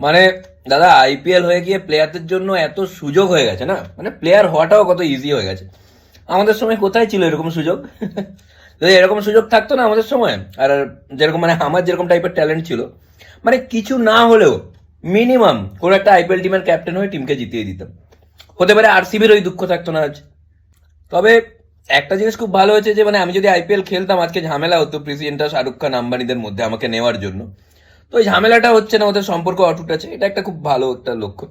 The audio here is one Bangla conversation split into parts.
মানে দাদা আইপিএল হয়ে গিয়ে প্লেয়ারদের জন্য এত সুযোগ হয়ে গেছে না? মানে প্লেয়ার হওয়াটাও কত ইজি হয়ে গেছে। আমাদের সময় কোথায় ছিল এরকম সুযোগ? যদি এরকম সুযোগ থাকতো না আমাদের সময়, আর যেরকম মানে আমার যেরকম টাইপের ট্যালেন্ট ছিল মানে কিছু না হলেও মিনিমাম কোনো একটা আইপিএল টিমের ক্যাপ্টেন হয়ে টিমকে জিতিয়ে দিতাম। হতে পারে আরসিবির ওই দুঃখ থাকতো না আজ। তবে একটা জিনিস খুব ভালো হয়েছে যে মানে আমি যদি আইপিএল খেলতাম, আজকে ঝামেলা হতো প্রেসিডেন্টটা শাহরুখ খান আম্বানিদের মধ্যে আমাকে নেওয়ার জন্য। তো ওই ঝামেলাটা হচ্ছে না ওদের সম্পর্ক অটুট আছে এটা একটা খুব ভালো একটা লক্ষণ।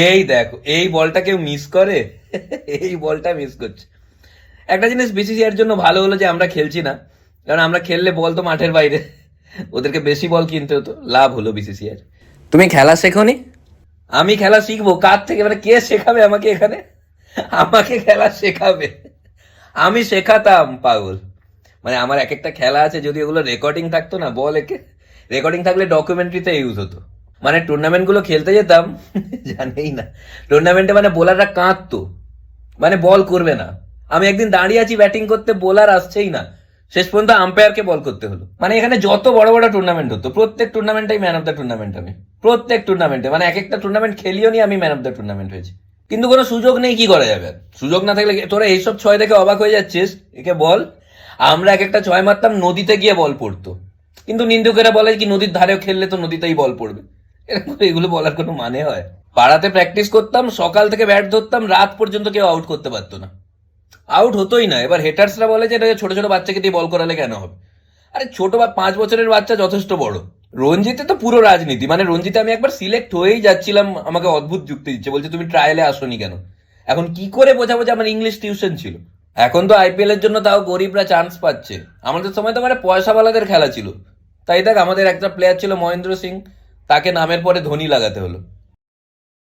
এই দেখো এই বলটা কেউ মিস করে? এই বলটা মিস করছে। একটা জিনিস বিসিসিআর জন্য ভালো হলো যে আমরা খেলছি না কারণ আমরা খেললে বল তো মাঠের বাইরে। ওদেরকে বেশি বল কিনতে হতো লাভ হলো বিসিসিআর তুমি খেলা শেখোনি? আমি খেলা শিখব কার থেকে মানে কে শেখাবে আমাকে এখানে? আমাকে খেলা শেখাবে। আমি শেখাতাম পাগল। মানে আমার এক একটা খেলা আছে যদি ওগুলো রেকর্ডিং থাকতো না বল একে। রেকর্ডিং থাকলে ডকুমেন্টারিতে ইউজ হতো। মানে টুর্নামেন্টগুলো খেলতে যেতাম, জানেই না। টুর্নামেন্টে মানে বোলাররা কাঁদতো। মানে বল করবে না। আমি একদিন দাঁড়িয়ে আছি ব্যাটিং করতে বোলার আসছেই না। শেষ পর্যন্ত আম্পায়ারকে বল করতে হলো। মানে এখানে যত বড় বড় টুর্নামেন্ট হতো, প্রত্যেক টুর্নামেন্টেই ম্যান অফ দ্য টুর্নামেন্ট আমি। প্রত্যেক টুর্নামেন্টে মানে এক একটা টুর্নামেন্ট খেলিও নি আমি ম্যান অফ দ্য টুর্নামেন্ট হয়েছি। কিন্তু কোনো সুযোগ নেই, কি করা যাবে? সুযোগ না থাকলে তোরা এইসব ছয় দেখে অবাক হয়ে যাচ্ছিস। একে বল। আমরা এক একটা ছয় মারতাম, নদীতে গিয়ে বল পড়তো। কিন্তু নিন্দুকেরা বলে কি নদীর ধারেও খেললে তো নদীতেই বল পড়বে? এরকম এগুলো বলার কোনো মানে হয়? পাড়াতে প্র্যাকটিস করতাম, সকাল থেকে ব্যাট ধরতাম, রাত পর্যন্ত কেউ আউট করতে পারতো না। আউট হতোই না। এবার হেটার্সরা বলে যে, এটা ছোট ছোট বাচ্চাকে দিয়ে বল করালে কেন হবে? আরে ছোট বা পাঁচ বছরের বাচ্চা যথেষ্ট বড়। রঞ্জিতে তো পুরো রাজনীতি। মানে রঞ্জিতে আমি একবার সিলেক্ট হয়েই যাচ্ছিলাম, আমাকে অদ্ভুত যুক্তি দিচ্ছে। বলছে, তুমি ট্রায়ালে আসোনি কেন? এখন কি করে বোঝাবো যে আমার ইংলিশ টিউশন ছিল? এখন তো আইপিএল এর জন্য তাও গরিবরা চান্স পাচ্ছে। আমাদের সময় তো মানে পয়সাওয়ালাদের খেলা ছিল। তাই দেখ আমাদের একটা প্লেয়ার ছিল মহেন্দ্র সিং তাকে নামের পরে ধোনি লাগাতে হলো।